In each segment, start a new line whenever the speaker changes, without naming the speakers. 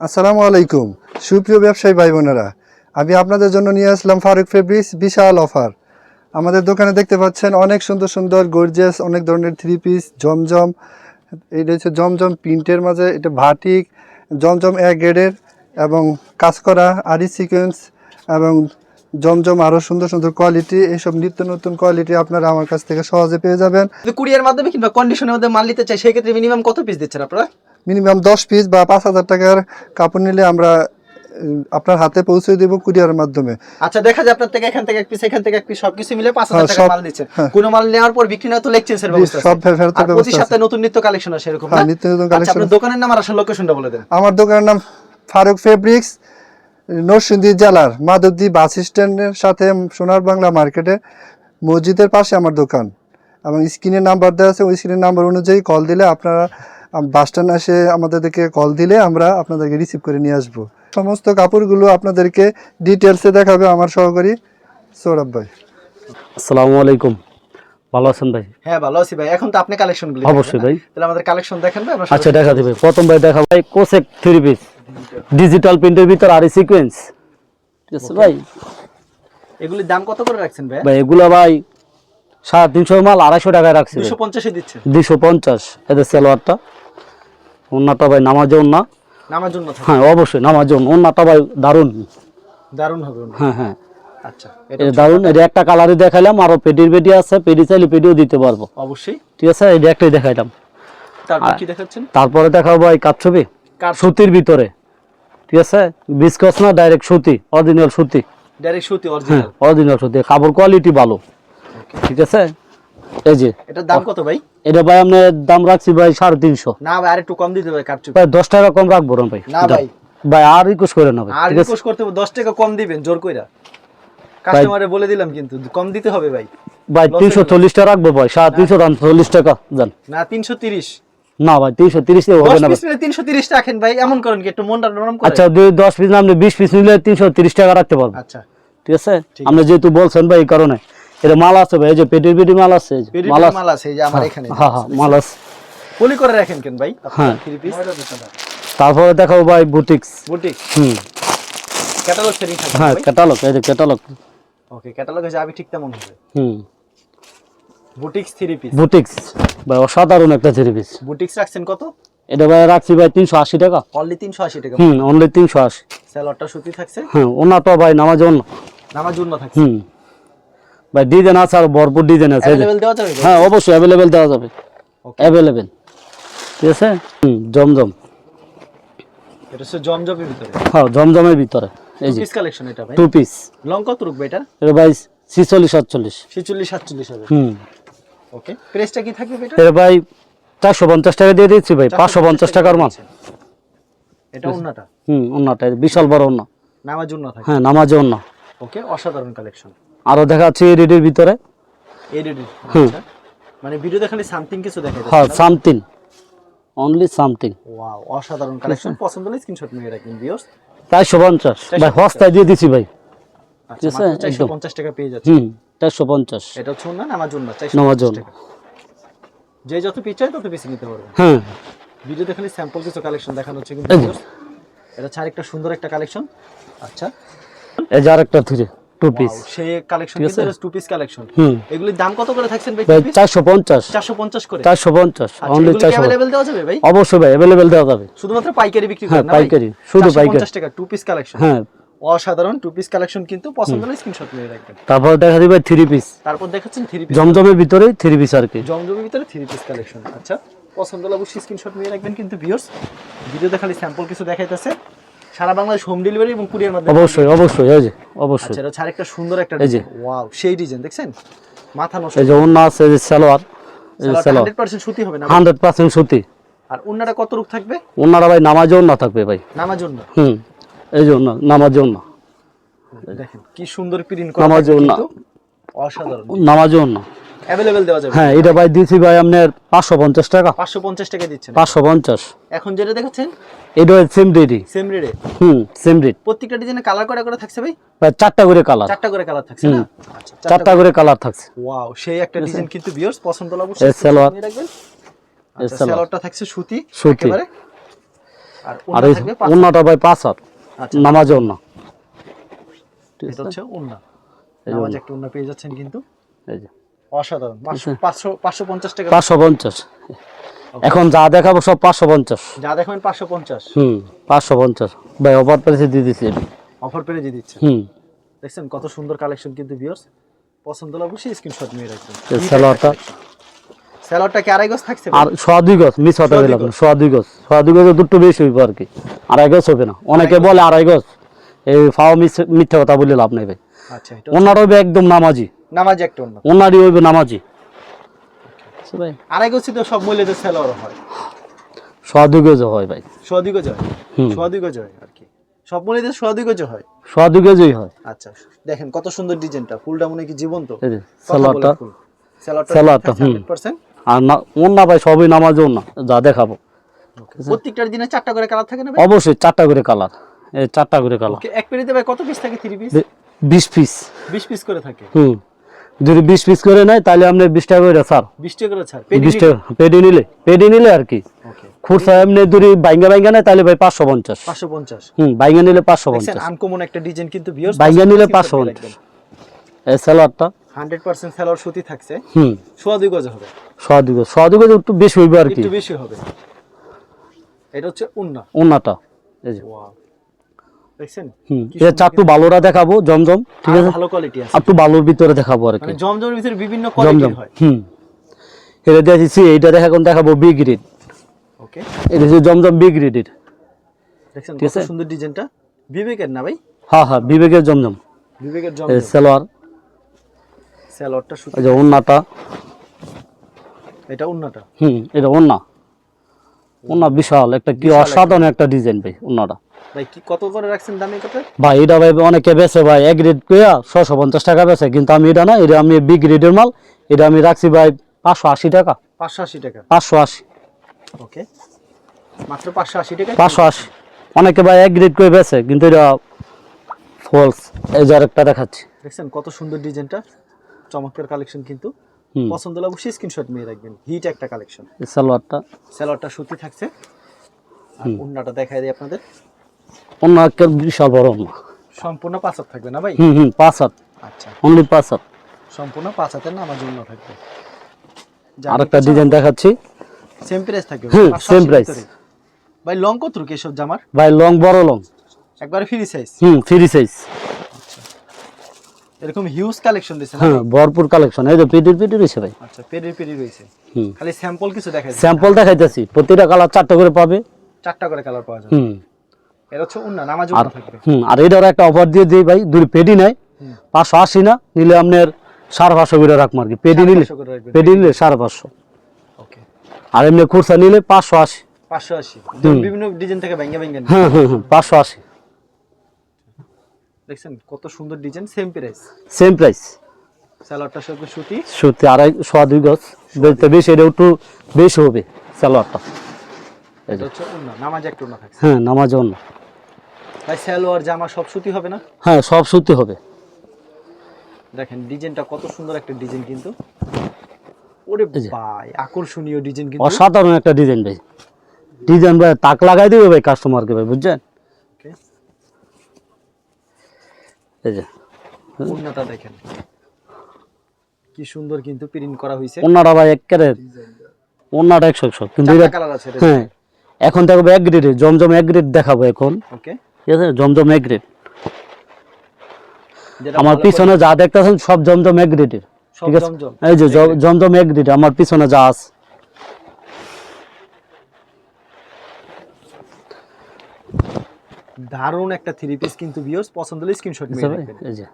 আসসালামু আলাইকুম। সুপ্রিয় ব্যবসায়ী ভাই বোনেরা আমি আপনাদের জন্য নিয়ে আসলাম ফারুক ফেব্রিক্স বিশাল অফার। আমাদের দোকানে দেখতে পাচ্ছেন অনেক সুন্দর সুন্দর গর্জিয়াস অনেক ধরনের থ্রি পিস জমজম, এটা হচ্ছে জমজম প্রিন্টের মাঝে, এটা ভাটিক জমজম এক গ্রেডের এবং কাজ করা আরি সিকোয়েন্স এবং জমজম আরও সুন্দর সুন্দর কোয়ালিটি এইসব নিত্য নতুন কোয়ালিটি আপনারা আমার কাছ থেকে সহজে পেয়ে যাবেন
কুরিয়ার মাধ্যমে কিংবা কন্ডিশনের মধ্যে মাল নিতে চাই সেই ক্ষেত্রে মিনিমাম কত পিস দিচ্ছেন আপনারা
মিনিমাম দশ পিস বা পাঁচ হাজার টাকার কাপড় নিলে আমরা আপনার হাতে পৌঁছে দেবো কুরিয়ারের মাধ্যমে
আচ্ছা দেখা যায় আপনার থেকে এখান থেকে এক পিস এখান থেকে এক পিস সবকিছু মিলে পাঁচ হাজার
হ্যাঁ,
টাকা মাল দিচ্ছেন
হ্যাঁ।
কোনো মাল নেওয়ার পর বিক্রি না তো লেকচেন্সের ব্যবস্থা
সব
আছে। প্রতি
ব্যবস্থা আছে।
সপ্তাহে নতুন নিত্য কালেকশন আসে এরকম
হ্যাঁ? নিত্য নতুন কালেকশন
আপনার দোকানের নাম আর আসল লোকেশনটা বলে দেন
আমার দোকানের নাম ফারুক ফেব্রিক্স নরসিংদী জেলার মাধবদী বাস স্ট্যান্ডের সাথে সোনার বাংলা মার্কেটে মসজিদের পাশে আমার দোকান। এবং স্ক্রিনের নাম্বার দেওয়া আছে ওই স্ক্রিনের নাম্বার অনুযায়ী কল দিলে আপনারা বাস স্ট্যান্ড এসে আমাদেরকে কল দিলে আমরা আপনাদেরকে রিসিভ করে নিয়ে আসব। সমস্ত কাপড়গুলো আপনাদেরকে ডিটেলসে দেখাবে আমার সহকারী সৌরভ ভাই।
আসসালামু আলাইকুম। ভালো আছেন ভাই?
হ্যাঁ ভালো আছি ভাই। এখন তো আপনি কালেকশনগুলো
অবশ্যই ভাই।
তাহলে আমাদের কালেকশন দেখেন ভাই
আচ্ছা দেখা দিবে। প্রথম ভাই দেখা ভাই কোসেক থ্রি পিস ডিজিটাল প্রিন্টের ভিতর আর সিকোয়েন্স ঠিক আছে ভাই।
এগুলির দাম কত করে রাখছেন ভাই?
ভাই এগুলা ভাই সাড়ে তিনশো মাল আড়াইশো টাকায় রাখছি
দুশো পঞ্চাশে দিচ্ছেন
দুইশো পঞ্চাশ এদের সালোয়ারটা। ওনাটা ভাই নামাজ না
নামার জন্য
হ্যাঁ অবশ্যই নামাজ ওনাটা ভাই দারুণ।
দারুণ হবে
হ্যাঁ হ্যাঁ।
আচ্ছা এটা
দারুণ। এটা একটা কালারই দেখাইলাম আরও পেটির পেটি আছে পেটি চাইলে পেটিও দিতে পারব।
অবশ্যই।
ঠিক আছে এটা একটাই দেখাইলাম।
তারপর কি দেখাচ্ছেন?
তারপরে দেখাবো ভাই কাঠছবি
কার
সুতির ভিতরে। ঠিক আছে? বিস্কস না ডাইরেক্ট সুতি? অরিজিনাল সুতি?
ডাইরেক্ট সুতি
হ্যাঁ
অরিজিনাল
অরিজিনাল সুতি। কাপড় কোয়ালিটি ভালো। ঠিক আছে? এই যে।
এটার দাম কত ভাই?
এটা ভাই আপনার দাম রাখছি ভাই সাড়ে তিনশো।
না ভাই আর একটু কম দিতে ভাই কাটচুপ।
ভাই দশ টাকা কম রাখব না ভাই।
না ভাই।
ভাই আর রিকোয়েস্ট করে না ভাই
আর রিকোয়েস্ট করতে দশ টাকা কম দিবেন জোর কইরা। কাস্টমারে বলে দিলাম কিন্তু কম দিতে হবে ভাই।
ভাই তিনশো টাকা রাখব ভাই সাড়ে তিনশো দাম চল্লিশ টাকা জান।
না তিনশো তিরিশ।
না ভাই তিনশো তিরিশ হবে না
তিনশো তিরিশ রাখেন ভাই এমন করেন কি একটু মনটা নরম
আচ্ছা দশ পিস না আপনি বিশ পিস নিলে তিনশো তিরিশ টাকা রাখতে পারব।
আচ্ছা।
ঠিক আছে? আপনি যেহেতু বলছেন ভাই এই কারণে। এটা মাল আছে ভাই এই যে পেটির পেটি মাল আছে মাল আছে।
মাল আছে এই যে আমার এখানে।
হ্যাঁ হ্যাঁ মাল আছে।
পলি করে রাখেন কেন ভাই?
হ্যাঁ। তারপরে দেখাবো ভাই বুটিক্স।
বুটিক
হুম।
ক্যাটালগ সেটিং
হ্যাঁ ক্যাটালগ এই যে ক্যাটালগ
ওকে ক্যাটালগে যাবে ঠিক তেমন হবে।
হুম।
Boutiques three piece
boutiques. ভাই অসাধারণ একটা থ্রি পিস
বুটিক্স রাখছেন কত?
এটা ভাই রাখছি ভাই তিনশো আশি টাকা।
অনলি তিনশো আশি টাকা।
হুম অনলি তিনশো আশি।
সুতি থাকছে?
হ্যাঁ ওনাটা ভাই নামাজ অন্য।
নামার জন্য থাকছে?
হুম। ভাই ডিজাইন আছে আর ভরপুর ডিজাইন আছে।
অ্যাভেলেবেল দেওয়া যাবে?
হ্যাঁ অবশ্যই অ্যাভেলেবেল দেওয়া যাবে। অ্যাভেলেবেল ঠিক আছে? হুম জমজম।
এটা হচ্ছে জমজমের ভিতরে।
হ্যাঁ জমজমের ভিতরে। এই যে।
পিস কালেকশন এটা ভাই।
টু পিস
লং কত রুকবে এটা?
এটা ভাই ছিচল্লিশ সাতচল্লিশ।
ছিচল্লিশ সাতচল্লিশ হবে।
হুম।
ওকে প্রেসটা কি থাকবে এটা?
এটা ভাই চারশো পঞ্চাশ টাকা দিয়ে দিচ্ছি ভাই পাঁচশো পঞ্চাশ টাকার মাল।
এটা উন্নাটা?
হুম অন্যটা বিশাল বড় অন্য
নামার জন্য থাকে?
হ্যাঁ নামাজে অন্য
ওকে অসাধারণ কালেকশন
আরও দেখাচ্ছি রেডির ভিতরে।
এডিডি
হুম।
মানে ভিডিও দেখালে সামথিং কিছু দেখা
হ্যাঁ সামথিং অনলি সামথিং
ওয়াও অসাধারণ কালেকশন পছন্দ হলে স্ক্রিনশট নিয়ে রাখবেন ভিউয়ার্স
চারশো পঞ্চাশ। ভাই হস্তায় দিয়ে দিছি ভাই।
আচ্ছা
আছে,
মাত্র 450 টাকা পেয়ে যাচ্ছে
হুম। চারশো পঞ্চাশ
এটা হচ্ছে না নামার জন্য
নামার জন্য।
যে যত পিস চাই তত পিস নিতে পারবেন
হ্যাঁ
ভিডিও দেখালে স্যাম্পল কিছু কালেকশন দেখানো হচ্ছে কিন্তু
এই যে।
viewers। এটা ছাড় একটা সুন্দর একটা কালেকশন আচ্ছা
এই যে আরেকটা থুরে টু পিস
Wow, সেই কালেকশন
ঠিক
কিন্তু
আছে?
টু পিস কালেকশন
হুম
এগুলির দাম কত করে থাকছেন ভাই
ভাই
পিস
চারশো পঞ্চাশ
450 করে
চারশো পঞ্চাশ
আচ্ছা
অনলি
এগুলি
চারশো
अवेलेबल দেওয়া যাবে ভাই
অবশ্যই ভাই অ্যাভেলেবেল দেওয়া যাবে
শুধুমাত্র পাইকারি বিক্রি
হ্যাঁ,
করেন না ভাই?
পাইকারি, শুধু
450
পাইকারি।
টাকা টু পিস কালেকশন
হ্যাঁ
অসাধারণ টু পিস কালেকশন কিন্তু পছন্দ হলে স্ক্রিনশট নিয়ে রাখবেন।
তারপর দেখা দিবে থ্রি পিস
তারপর দেখাচ্ছেন থ্রি পিস
জমজমের ভিতরে থ্রি পিস আর কি।
জমজমের ভিতরে থ্রি পিস কালেকশন আচ্ছা পছন্দ হলে অবশ্যই স্ক্রিনশট নিয়ে রাখবেন কিন্তু ভিউয়ার্স ভিডিও দেখালে স্যাম্পল কিছু দেখাইতেছে। সারা বাংলাদেশ হোম ডেলিভারি এবং কুরিয়ার মাধ্যমে
অবশ্যই অবশ্যই এই যে অবশ্যই।
আচ্ছা এটা ছাড় একটা সুন্দর একটা
এই যে।
ওয়াও সেই ডিজাইন দেখছেন? মাথা নষ্ট।
এই যে অন্য আছে যে সালোয়ার এই যে সালোয়ার।
হান্ড্রেড পার্সেন্ট সুতি হবে না ভাই?
হান্ড্রেড পার্সেন্ট সুতি।
আর অন্যটা কত রূপ থাকবে?
ওনারা ভাই নামাজেও না থাকবে ভাই।
নামার জন্য
হুম। এই যে ওনা নামাজেও না
দেখেন কি সুন্দর প্রিন্ট
নামার
করা
জন্য।
কিন্তু অসাধারণ।
নামাজেও না
অ্যাভেলেবেল দেওয়া যাবে।
হ্যাঁ এটা ভাই দিয়েছি ভাই আপনার পাঁচশো পঞ্চাশ টাকা।
পাঁচশো পঞ্চাশ টাকা দিচ্ছেন।
পাঁচশো পঞ্চাশ।
এখন যেটা দেখাচ্ছেন?
এটা সেম রেডি
সেম রেটে
হুম সেম রেট
প্রত্যেকটা ডিজাইনে কালার করে করে থাকছে ভাই?
ভাই চারটা করে কালার
চারটা করে কালার থাকছে না? আচ্ছা
চারটা করে কালার থাকছে।
ওয়াও সেই একটা ডিজাইন কিন্তু ভিউয়ার্স পছন্দ হলে অবশ্যই
সালোয়ার।
আচ্ছা
সালোয়ার।
সালোয়ারটা থাকছে সুতি
সুতি।
একেবারে। আর
অন্যটা ভাই পাঁচ হাত। নামাজ অন্য ঠিক
এটা হচ্ছে নামাজ একটা ওন্না পেয়ে যাচ্ছেন কিন্তু।
এই যে।
অসাধারণ। পাঁচশো
আচ্ছা।
পাঁচশো পঞ্চাশ টাকা।
পাঁচশো পঞ্চাশ। এখন যা দেখাবো সব পাঁচশো পঞ্চাশ।
যা দেখবেন পাঁচশো পঞ্চাশ।
হুম পাঁচশো পঞ্চাশ। ভাই অফার প্রাইসে দিয়ে দিচ্ছি
অফার পেরে দিয়ে দিচ্ছে
হুম।
দেখছেন কত সুন্দর কালেকশন কিন্তু ভিউয়ার্স পছন্দ হলে অবশ্যই স্ক্রিনশট নিয়ে রাখবেন।
সালোয়ারটা।
স্যালোয়ারটা কি আড়াই গজ থাকছে?
আর সোয়া দুই গজ মিস হতে
দুই
সোয়া দুই গজ। সোয়া দুই গজে দুটো বেশি হইব আর কি। আড়াই গজ হবে না। অনেকে বলে আড়াই গজ। এই ফাও মিস- মিথ্যা কথা বলে লাভ নাই ভাই।
আচ্ছা
ওনার হইবে একদম নামাজি।
নামাজ একটা
ওনারই হইবে নামাজি। আচ্ছা ভাই।
আড়াই গজ তো সব মূল্যে স্যালোয়ার হয়।
সোয়া দুই গজ হয় ভাই।
সোয়া দুই গজ হয়?
হুম।
সোয়া দুই গজ হয় আর কি। সব মূল্যে সোয়া দুই গজ হয়।
সোয়া দুই গজই হয়।
আচ্ছা দেখেন কত সুন্দর ডিজাইনটা। ফুলটা মনে কি জীবন্ত।
এই যে সালোয়ারটা
ফুল। স্যালোয়ারটা
স্যালোয়ারটা,
100%
আর না ওনা ভাই সবই নামাজি ওনা যা দেখাবো।
প্রত্যেকটার দিনে চারটা করে কালার থাকে না
অবশ্যই চারটা করে কালার এই চারটা করে কালার
এক পেরিতে ভাই কত পিস থাকে? থ্রি পিস
বিশ পিস
বিশ পিস করে থাকে?
হুম। যদি বিশ পিস করে নেয় তাহলে আপনি বিশ টাকা করে স্যার
বিশ টাকা করে ছাড়।
বিশ টাকা পেডি নিলে পেডি নিলে আর কি। খুরসা এমনি যদি বাইঙ্গা বাইঙ্গা নেয় তাহলে ভাই পাঁচশো পঞ্চাশ।
পাঁচশো পঞ্চাশ।
হুম বাইঙ্গা নিলে পাঁচশো পঞ্চাশ।
আনকমন একটা ডিজাইন কিন্তু
বাইঙ্গা নিলে পাঁচশো পঞ্চাশ। এই স্যালাডটা
হান্ড্রেড পার্সেন্ট সুতি থাকছে।
হুম।
সোয়া দুই গজ হবে।
সোয়া দুগো সোয়া দুগো একটু বেশি হইবে আর কি।
একটু বেশি হবে। এটা হচ্ছে উন্না।
ওনাটা এই যে।
দেখছেন?
হুম। এটা চারটু ভালোরা দেখাবো জমজম ঠিক আছে?
ভালো কোয়ালিটি আছে।
একটু ভালোর ভিতরে দেখাবো আর কি।
মানে জমজমের ভিতরে বিভিন্ন হয়।
হুম। এটা দেখেছি এইটা দেখা কোন দেখাবো বি গ্রেড
ওকে
এটা জমজম বি গ্রেডের
দেখছেন কত সুন্দর ডিজাইনটা? বিবেকের না ভাই?
হ্যাঁ হ্যাঁ বিবেকের জমজম।
বিবেকের জমজম।
সালোয়ার।
সেলরটা সুতি।
এই যে ওন্নাটা।
এটা উন্নাটা
হুম এটা ওন্না। ওন্না বিশাল একটা কি অসাধারণ একটা ডিজাইন ভাই ওন্নাটা।
ভাই কি কত করে রাখছেন দামি কত
ভাই এটা ভাই অনেকে বেছে ভাই এক গ্রেড কইয়া ছশো পঞ্চাশ টাকা বেছে কিন্তু আমি এটা না এটা আমি বি গ্রেডের মাল এটা আমি রাখছি ভাই পাঁচশো আশি টাকা।
পাঁচশো আশি টাকা?
পাঁচশো আশি।
ওকে। মাত্র পাঁচশো আশি টাকা
পাঁচশো আশি। অনেকে ভাই এক গ্রেড করে বেছে কিন্তু এটা ফলস এই যে আরেকটা দেখাচ্ছি।
দেখছেন কত সুন্দর ডিজাইনটা? চমৎকার কালেকশন কিন্তু। পছন্দ হলে অবশ্যই স্ক্রিনশট নিয়ে রাখবেন। হিট একটা কালেকশন
এই সালোয়ারটা।
সুতি থাকছে। আর উন্নাটা দেখাই দিই আপনাদের।
অন্য একটা বিশাল বড় অন্য
সম্পূর্ণ পাঁচ হাত থাকবে না ভাই?
হুম হুম পাঁচ হাত।
আচ্ছা।
অনলি পাঁচ হাত।
সম্পূর্ণ পাঁচ হাতের না আমার জন্য থাকবে।
আরেকটা ডিজাইন দেখাচ্ছি।
সেম প্রাইস থাকবে
হুম,
580
same price।
ভিতরে। ভাই লং কত রুকি এসব জামার?
ভাই লং বড় লং
একবারে ফ্রি সাইজ
হুম ফ্রি সাইজ
এরকম হিউজ কালেকশন দিয়েছে
হ্যাঁ ভরপুর কালেকশন এই যে রয়েছে ভাই।
আচ্ছা রয়েছে
হুম।
খালি স্যাম্পল কিছু দেখাই
স্যাম্পল দেখাইতেছি। প্রতিটা কালার চারটা করে পাবে।
চারটা করে কালার পাওয়া যাবে।
হুম।
এটা হচ্ছে উন্না নামাজ
আর
উন্না থাকবে।
হুম আর এটার একটা অফার দিয়ে দিই ভাই। দুই পেডি। পাঁচশো আশি না নিলে আপনার সাড়ে পাঁচশো করে রাখব আর কি। পেডি নিলে
500 করে রাখবেন।
পেডি নিলে সাড়ে পাঁচশো।
ওকে
আর এমনি খুরসা নিলে পাঁচশো আশি।
পাঁচশো আশি।
হুম।
বিভিন্ন ডিজাইন থেকে ভেঙে ভেঙে
হ্যাঁ হ্যাঁ হ্যাঁ পাঁচশো আশি।
দেখছেন কত সুন্দর design same price
same price
স্যালাডটা সব সুতি?
সত্যি আড়াই সোয়া দুই গজ। বলতে বেশি এটা একটু বেশি হবে সালোয়ারটা।
নামাজ একটা থাকছে।
হ্যাঁ নামাজ অন্য
ভাই সালোয়ার জামা সব সুতি হবে না?
হ্যাঁ সব সত্যি হবে।
দেখেন ডিজাইনটা কত সুন্দর একটা ডিজাইন কিন্তু। ওরে। ভাই আকর্ষণীয় ডিজাইন কিন্তু।
অসাধারণ একটা ডিজাইন ভাই। ডিজাইন ভাই তাক লাগাই দিবে ভাই কাস্টমারকে ভাই বুঝছেন? এই যে।
উন্নাটা দেখেন। কি সুন্দর কিন্তু প্রিন্ট করা হয়েছে
অন্যটা ভাই একেবারে অন্যটা একশো একশো কিন্তু
কালার আছে
হ্যাঁ। এখন দেখাবো এক গ্রেডে জমজম এক গ্রেড দেখাবো এখন।
ওকে
ঠিক আছে? জমজম এক গ্রেড আমার পিছনে যা দেখতেছেন সব জমজম এক গ্রেডের ঠিক আছে?
জমজম।
এই যে জমজম এক গ্রেড আমার পিছনে যা আছে।
দারুণ একটা থ্রি পিস কিন্তু ভিউয়ার্স পছন্দ হলে স্ক্রিনশট নিয়ে? রাখবেন।
এই যে।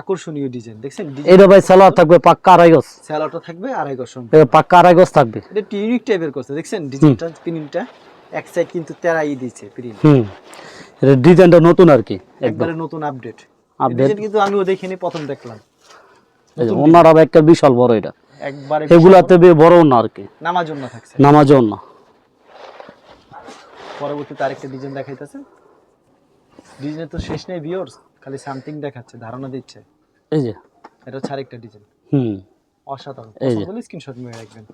আকর্ষণীয় ডিজাইন দেখছেন?
এটা ভাই সালোয়ার থাকবে পাক্কা আড়াই গজ।
স্যালাডটা থাকবে আড়াই গজ।
এটা পাক্কা আড়াই গজ থাকবে।
এটা একটু ইউনিক টাইপের করছে দেখছেন? ডিজাইনটা প্রিন্টটা এক সাইড কিন্তু তেরাই দিয়েছে প্রিন্ট
হুম। এটা ডিজাইনটা নতুন আর কি
একবারে নতুন আপডেট। ডিজাইন কিন্তু আমিও দেখিনি প্রথম দেখলাম।
ওনারা একটা বিশাল বড় এটা।
একবারে
এগুলাতে বে বড় না আর কি।
নামার জন্য থাকছে।
নামাজ না
পরবর্তীতে আরেকটা ডিজাইন দেখাইতেছে। তো শেষ নেই ভিউয়ার্স খালি সামথিং দেখাচ্ছে ধারণা দিচ্ছে।
এই যে।
এটা হচ্ছে আরেকটা ডিজাইন
হুম।
অসাধারণ।
এই যে।
স্ক্রিনশট মেরে রাখবেন।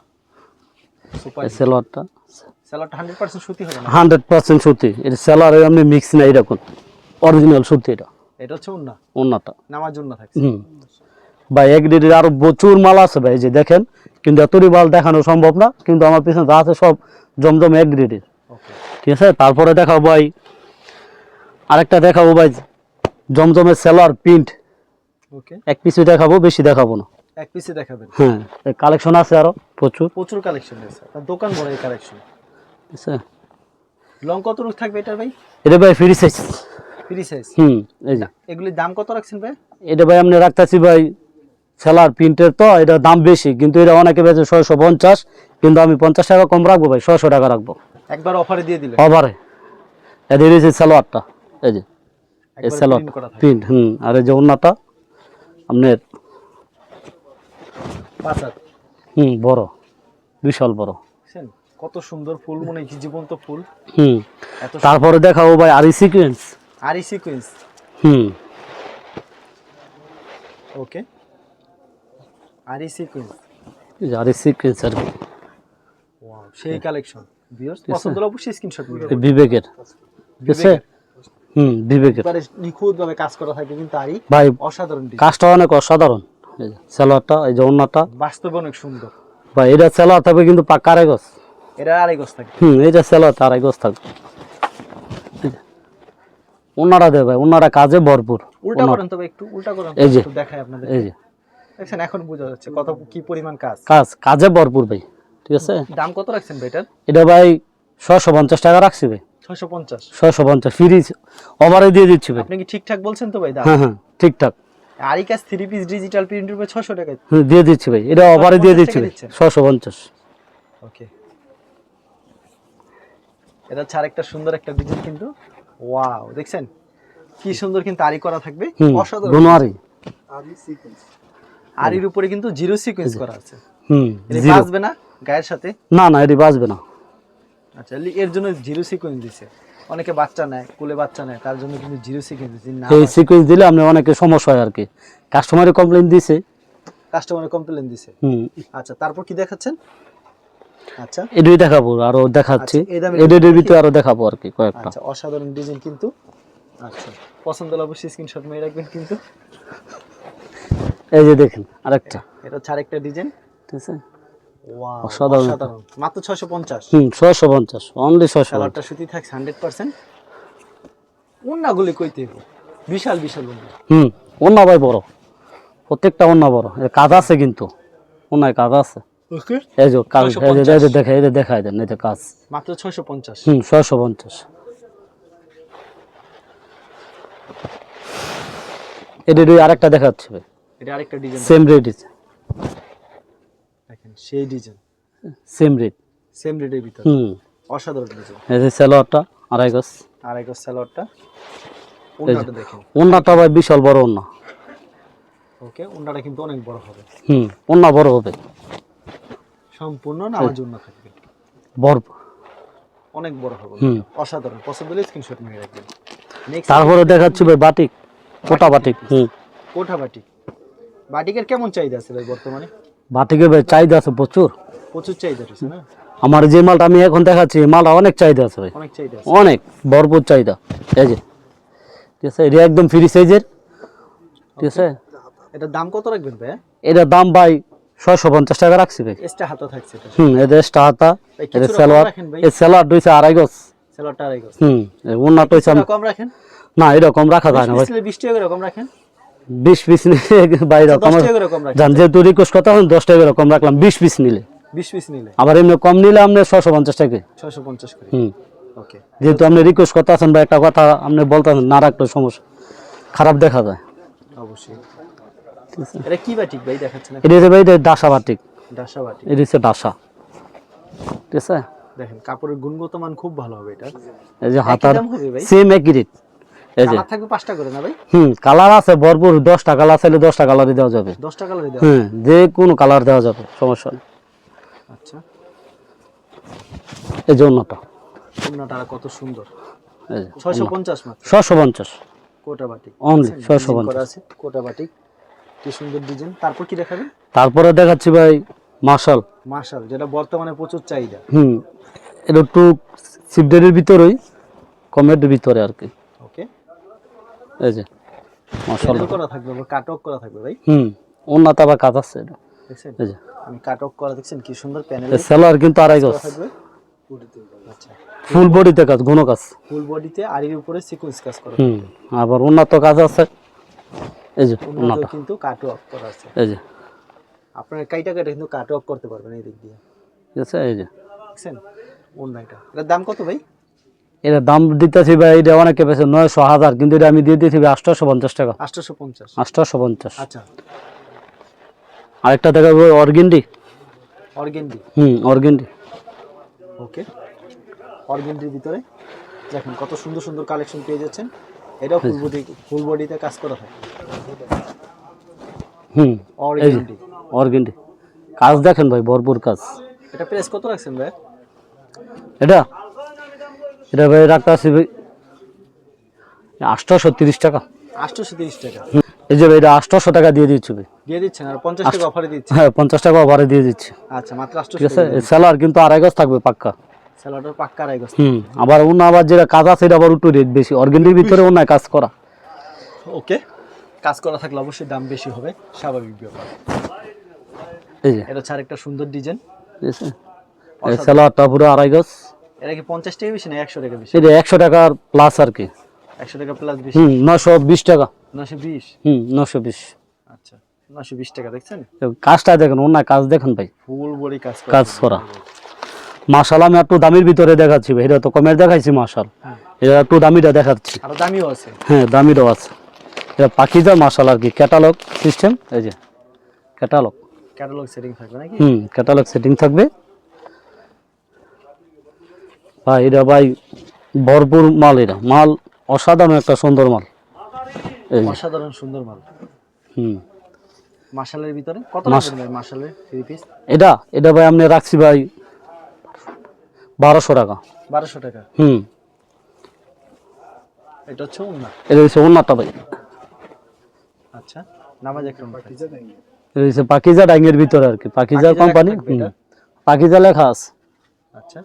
সুপার
এই সেলোয়ারটা
স্যালাডটা হান্ড্রেড সুতি হবে না?
হান্ড্রেড পার্সেন্ট সুতি। এটা সেলোয়ার এমনি মিক্স না এরকম। অরিজিনাল সুতি এটা।
এটা হচ্ছে উন্না থাকছে।
হুম। ভাই এক ডিডির আরও প্রচুর মাল আছে ভাই এই যে দেখেন। কিন্তু এতটি মাল দেখানো সম্ভব না কিন্তু আমার পিছনে যা আছে সব জমজম এক ঠিক আছে? তারপরে দেখাবো ভাই আরেকটা দেখাবো ভাই জমজমের সেলার প্রিন্ট
ওকে
এক পিসই দেখাবো বেশি দেখাবো না।
এক পিসে দেখাবেন?
হ্যাঁ কালেকশন আছে আরও প্রচুর।
প্রচুর কালেকশন আছে। দোকান বড় এই কালেকশন
আছে।
লং কত রূপ থাকবে এটার ভাই?
এটা ভাই ফ্রি সাইজ
ফ্রি সাইজ
হুম এই যে।
এগুলির দাম কত রাখছেন ভাই?
এটা ভাই আপনি রাখতেছি ভাই সেলার প্রিন্টের তো এটা দাম বেশি কিন্তু এটা অনেকে বেচে ছয়শো পঞ্চাশ কিন্তু আমি পঞ্চাশ টাকা কম রাখব ভাই ছয়শো টাকা রাখব।
একবার অফারে দিয়ে দিলেন।
ওভারে এদের এই যে সালোয়ারটা এই যে এই প্রিন্ট হুম আর এই যে আপনার হুম বড় বিশাল বড়।
কত সুন্দর ফুল মনে জীবন্ত ফুল।
হুম তারপরে দেখাবো ভাই আরি সিকুয়েন্স
আরি সিকোয়েন্স
হুম।
ওকে। আরি সিকোয়েন্স
আরি সিকুয়েন্স আর
সেই কালেকশন ভিউয়ার্স পছন্দ হলে অবশ্যই স্ক্রিনশট
এই বিবেকের। ঠিক আছে? হুম বিবেকের।
এবারে নিখুঁত ভাবে কাজ করা থাকে কিন্তু
ভাই
অসাধারণ
কাজটা অনেক অসাধারণ। এই সালোয়ারটা এই যে অন্যটা
বাস্তবে অনেক সুন্দর।
ভাই এটা সালোয়ার থাকবে কিন্তু পাক্কা আড়াই গজ
এটা আড়াই গজ থাকে
হুম এটা সালোয়ার আড়াই গজ থাকবে। ওনারা দেবে ওনারা কাজে ভরপুর।
উল্টা করেন তবে একটু উল্টা করেন
এই যে।
দেখাই আপনাদের।
এই যে।
দেখছেন এখন বোঝা যাচ্ছে কত কি পরিমাণ কাজ।
কাজ কাজে ভরপুর ভাই। ঠিক আছে?
দাম কত রাখছেন ভাই
এটা ভাই ছশো পঞ্চাশ টাকা রাখছি ভাই।
ছয়শো পঞ্চাশ।
ছশো পঞ্চাশ ফ্রি ওভারে দিয়ে দিচ্ছি ভাই।
আপনি কি ঠিকঠাক বলছেন তো ভাই? দাম
হ্যাঁ হ্যাঁ ঠিকঠাক।
আরি কাজ থ্রি পিস ডিজিটাল প্রিন্টের উপরে ছশো টাকা
হুম, দিয়ে দিচ্ছি ভাই এটা ওভারে দিয়ে দিচ্ছি
টাকা
ভাই
দিচ্ছেন?
ছশো পঞ্চাশ।
ওকে। এটা ছাড় একটা সুন্দর একটা ডিজাইন কিন্তু। ওয়াও দেখছেন? কি সুন্দর কিন্তু আরি করা থাকবে। অসাধারণ।
গুনোয়ারি
আরির উপরে কিন্তু জিরো সিকোয়েন্স করা আছে।
হুম
এটা বাজবে না গায়ের সাথে?
না না এটি বাঁচবে না।
আচ্ছা এর জন্য জিরো সিকোয়েন্স দিছে। অনেকে বাচ্চা নেয় কোলে বাচ্চা নেয় তার জন্য কিন্তু জিরো সিকোয়েন্স দিচ্ছে না
এই সিকুয়েন্স দিলে আপনি অনেকে সমস্যা হয় আর কি কাস্টমারের কমপ্লেন দিছে।
কাস্টমারের কমপ্লেন দিছে।
হুম।
আচ্ছা তারপর কি দেখাচ্ছেন? আচ্ছা।
এটাই দেখাবো আরও দেখাচ্ছি।
আচ্ছা,
এদের ভিতরে আরও দেখাবো আর কি কয়েকটা।
আচ্ছা অসাধারণ ডিজাইন কিন্তু। আচ্ছা পছন্দ হলে অবশ্যই স্ক্রিনশট মেরে রাখবেন কিন্তু।
এই যে দেখেন আরেকটা।
এটা হচ্ছে আরেকটা ডিজাইন
ঠিক আছে? অসাধারণ।
মাত্র ছয়শো পঞ্চাশ।
হুম ছয়শো পঞ্চাশ অনলি ছয়শো
কালারটা সুতি হান্ড্রেড পার্সেন্ট। উন্নাগুলি কইতে বিশাল বিশাল উন্না
হুম অন্য ভাই বড়। প্রত্যেকটা অন্য বড়। এর কাজ আছে কিন্তু। অন্যায় কাজ আছে।
ওকে?
এই যে কাজ এই যে- এই যে
650
এই যে দেখাই দেন এই যে কাজ।
মাত্র ছয়শো পঞ্চাশ।
হুম ছয়শো পঞ্চাশ। এটা আরেকটা দেখাচ্ছে
এটা আরেকটা ডিজাইন।
সেম রেট
সেই ডিজাইন?
সেম রেট
সেম রেটের ভিতরে?
হুম।
অসাধারণ ডিজাইন।
এই যে সালোয়ারটা আড়াই গজ।
আর এক সালোয়ারটা উন্নাটা দেখেন।
অন্যটা ভাই বিশাল বড় অন্য
ওকে উন্নাটা কিন্তু অনেক বড় হবে।
হুম অন্য বড় হবে।
সম্পূর্ণ নামার জন্য থাকবে।
বড়।
অনেক বড় হবে। অসাধারণ। পছন্দ হলে স্ক্রিনশট মেরে রাখবেন
তারপরে দেখাচ্ছি ভাই বাটিক কোটা বাটিক হুম।
কোঠা বাটিক বাটিকের কেমন চাহিদা আছে ভাই বর্তমানে?
বাটিকে চাহিদা আছে প্রচুর।
প্রচুর চাহিদা না?
আমার যে মালটা আমি এখন দেখাচ্ছি মালটা অনেক চাহিদা আছে ভাই।
অনেক চাহিদা
অনেক ভরপুর চাহিদা। এই যে ঠিক আছে এটা একদম ফ্রি সাইজের ঠিক আছে?
এটার দাম কত রাখবেন ভাই?
এটার দাম ভাই ছয়শো পঞ্চাশ টাকা রাখছি ভাই।
এক্সট্রা হাতা থাকছে
হুম
ভাই,
এদের
কিছুটা কম
সালোয়ার এই সালোয়ার দুইছে আড়াই গজ।
সেলরটা আড়াই গজ।
হুম ওনারটা হইছে
কম রাখেন?
না এরকম রাখা যায় না ভাই।
বিশ টাকা করে কম রাখেন?
বিশ পিস নিলে বাইরে
দশ টাকা করে কম
জান যেহেতু রিকোয়েস্ট কথা দশ টাকা এরকম রাখলাম বিশ পিস নিলে।
বিশ পিস নিলে।
আবার এমনি কম নিলে আপনি ছশো পঞ্চাশ টাকা
ছয়শো পঞ্চাশ করে।
হুম।
ওকে।
যেহেতু আপনি রিকোয়েস্ট করতে আছেন বা একটা কথা আপনি বলতেছেন না রাখলে সমস্যা। খারাপ দেখা যায়।
অবশ্যই। এটা কি বাটিক ভাই দেখাচ্ছে না
এটা হচ্ছে ভাই এটা ডাসা বাটিক।
ডাসা বাটিক।
এটা হচ্ছে ডাসা। ঠিক আছে?
দেখেন কাপড়ের গুণগত মান খুব ভালো হবে এটা।
এই যে হাতার? সেম একই রেট এই যে।
কালার থাকবে পাঁচটা করে না ভাই?
হুম কালার আছে ভরপুর দশটা কালার চাইলে দশটা কালারই দেওয়া যাবে।
দশটা কালার দেওয়া
হ্যাঁ যে কোনো কালার দেওয়া যাবে সমস্যা নেই।
আচ্ছা।
এই যে অন্যটা।
কত সুন্দর। মাত্র। কোটা বাটিক।
অনলি
করা আছে কোটা বাটিক। কি সুন্দর ডিজাইন তারপর কি দেখাবেন?
তারপরে দেখাচ্ছি ভাই মার্শাল
মার্শাল যেটা বর্তমানে প্রচুর চাহিদা।
হুম এটা একটু সিপডেটের ভিতরেই কমের ভিতরে আর কি। এই যে
প্যানেল করা থাকবে বা কাট অফ করা থাকবে ভাই
হুম উন্নত আবার কাজ আছে এটা। এই যে।
আমি কাট অফ করা দেখছেন কি সুন্দর প্যানেল
সেলার কিন্তু আড়াই গজ।
থাকবে? আচ্ছা।
ফুল বডিতে কাজ গুণ কাজ।
ফুল বডিতে আড়ির উপরে সিকোয়েন্স কাজ করা
হুম আবার উন্নত কাজ আছে। এই যে উন্নত
কিন্তু কাট অফ করা আছে।
এই যে।
আপনার কাইটা কাটা কিন্তু কাট অফ করতে পারবেন এই দিক দিয়ে।
ঠিক আছে এই যে।
দেখছেন? এটা এটার দাম কত ভাই?
এটা দাম দিতেছি ভাই এটা অনেকে পেয়েছে নয়শো হাজার কিন্তু এটা আমি দিয়ে দিয়েছি আটশোশো পঞ্চাশ টাকা।
আটশোশো পঞ্চাশ।
আটশোশো পঞ্চাশ।
আচ্ছা।
আরেকটা দেখাবো অর্গেন্ডি
অর্গেন্ডি
হুম অর্গেন্ডি
ওকে। অর্গেন্ডির ভিতরে। দেখেন কত সুন্দর সুন্দর কালেকশন পেয়ে যাচ্ছেন। এটাও ফুল বডি ফুল বডিতে কাজ করা হয়।
হুম
অর্গেন্ডি
অর্গেন্ডি কাজ দেখেন ভাই ভরপুর কাজ।
এটা প্রাইস কত রাখছেন ভাই?
এটা এটা ভাই রাখতে আছি ভাই আটশোশো তিরিশ টাকা।
আটশোশো তিরিশ টাকা।
এই যে ভাই এটা আটশোশো টাকা দিয়ে দিচ্ছি ভাই।
দিয়ে দিচ্ছেন আর পঞ্চাশ টাকা অফারে দিচ্ছেন?
হ্যাঁ পঞ্চাশ টাকা ভাড়া দিয়ে দিচ্ছি।
আচ্ছা মাত্র
ঠিক আছে সেলার কিন্তু আড়াই গজ থাকবে পাক্কা।
স্যালাডের পাক্কা রাই গেছে
হুম আবার অন্য আবার যেটা কাজ আছে এটা আবার একটু রেট বেশি। অর্গেন্ডির ভিতরে অন্য কাজ করা।
ওকে কাজ করা থাকলে অবশ্যই দাম বেশি হবে স্বাভাবিক ব্যাপার।
এই যে।
এটা ছাড় একটা সুন্দর ডিজাইন
ঠিক আছে। এই সেলারটা পুরো আড়াই গজ।
এটা কি পঞ্চাশ টাকা বেশি না একশো টাকা বেশি?
এটা একশো টাকার প্লাস আর কি।
একশো টাকা প্লাস বেশি?
হুম নশো বিশ টাকা।
নশো বিশ?
হুম নশো বিশ।
আচ্ছা নশো বিশ টাকা দেখছেন?
কাজটা দেখেন কাজ দেখেন ভাই।
ফুল বডি কাজ করা।
কাজ করা। মাশাল আমি একটু দামির ভিতরে দেখাচ্ছি ভাই। এটা তো কমের দেখাইছি মাশাল এটা একটু দামিটা দেখাচ্ছি।
আরও দামিও আছে।
হ্যাঁ দামিটাও আছে। এটা পাখিজার মাশাল আর কি। ক্যাটালগ সিস্টেম এই যে ক্যাটালগ।
ক্যাটালগ সেটিং থাকবে নাকি?
হুম ক্যাটালগ সেটিং থাকবে। ভাই এটা ভাই ভরপুর মাল এটা। মাল অসাধারণ একটা সুন্দর মাল।
অসাধারণ সুন্দর মাল।
হুম।
মার্শালের ভিতরে? কত রাখবেন থ্রি পিস
এটা এটা ভাই আপনি রাখছি ভাই বারোশো টাকা।
বারোশো টাকা?
হুম।
এটা হচ্ছে উন্না
এটা হচ্ছে অন্যটা ভাই।
আচ্ছা নামাজ একটা
এটা হচ্ছে পাকিজা ডাইংয়ের ভিতরে আর কি।
পাকিজা
কোম্পানি পাকিজা লেখা আছে।
আচ্ছা।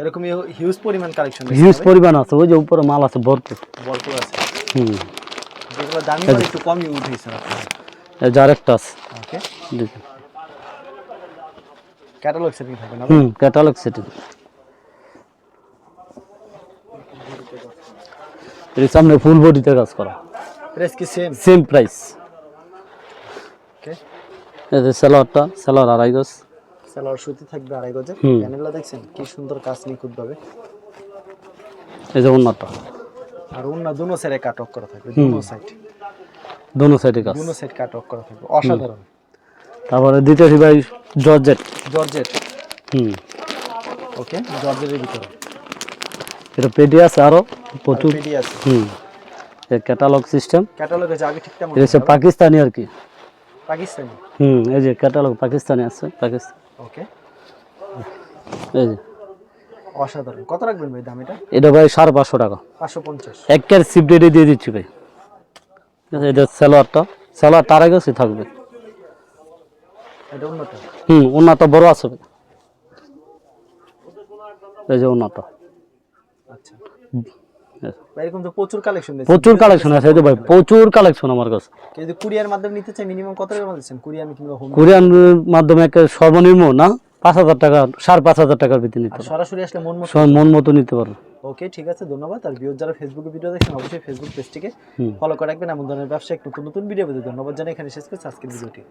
এরকম হিউজ পরিমাণ কালেকশন
হিউজ পরিমাণ আছে ওই যে উপরে মাল আছে ভরপুর।
ভরপুর আছে।
হুম।
যেগুলো দামি মাল একটু কমই উঠেছে।
এই আরেকটা আছে।
ওকে।
দেখুন।
ক্যাটালগ সেটিং থাকবে না?
হুম ক্যাটালগ সেটিং এর সামনে ফুল বডিতে কাজ করা।
প্রাইস কি সেম
সেম প্রাইস
ওকে
এই যে সেলারটা সেলার আড়াই গজ।
সালোয়ার সুতি থাকবে আড়াই গজের। প্যানেলটা দেখছেন? কি সুন্দর কাজ নিখুঁত ভাবে
এই যে অন্যটা।
আর অন্য দুনো সাইডে কাট অফ করা থাকবে দুনো সাইড
দোনো সাইডে কাজ।
দুনো সাইড কাট অফ করা থাকবে। অসাধারণ।
তারপরে দ্বিতীয় ভাই জর্জেট।
জর্জেট।
হুম।
ওকে জর্জেটের ভিতরে।
এটা পেডি আছে আরও প্রচুর।
পেডি আছে।
হুম। ক্যাটালগ সিস্টেম
ক্যাটালগ আছে আগে ঠিক তেমন
এটা পাকিস্তানি আর কি।
পাকিস্তানি?
হুম এই যে ক্যাটালগ পাকিস্তানি আছে পাকিস্তান।
ওকে
এই যে।
অসাধারণ। কত রাখবেন ভাই দাম এটা?
এটা ভাই সাড়ে পাঁচশো টাকা।
পাঁচশো পঞ্চাশ।
একের সিপ দিয়ে দিচ্ছি ভাই। এটা স্যালোয়ারটা স্যালোয়ার তার আগে সে থাকবে।
এটা অন্যটা?
হুম ওনাটা বড় আছে। এই যে ওনাটা
আচ্ছা। এরকম তো প্রচুর কালেকশন
প্রচুর কালেকশন আছে এই যে ভাই প্রচুর কালেকশন আমার কাছে।
যদি কুরিয়ার মাধ্যমে নিতে চাই মিনিমাম কত টাকা দিচ্ছেন কুরিয়ার কিংবা হোম
কুরিয়ার মাধ্যমে একটা সর্বনিম্ন না? পাঁচ হাজার টাকা সাড়ে পাঁচ হাজার টাকার ভিতরে নিতে
সরাসরি আসলে মন মতো
মন মতো নিতে পারবে
ওকে ঠিক আছে ধন্যবাদ। আর ভিউজ যারা ফেসবুকে ভিডিও দেখছেন অবশ্যই ফেসবুক পেজটিকে। ফলো করে রাখবেন। এমন ধরনের ব্যবসায়িক নতুন নতুন ভিডিও পেতে ধন্যবাদ জানাই। এখানে শেষ করছি আজকের ভিডিওটি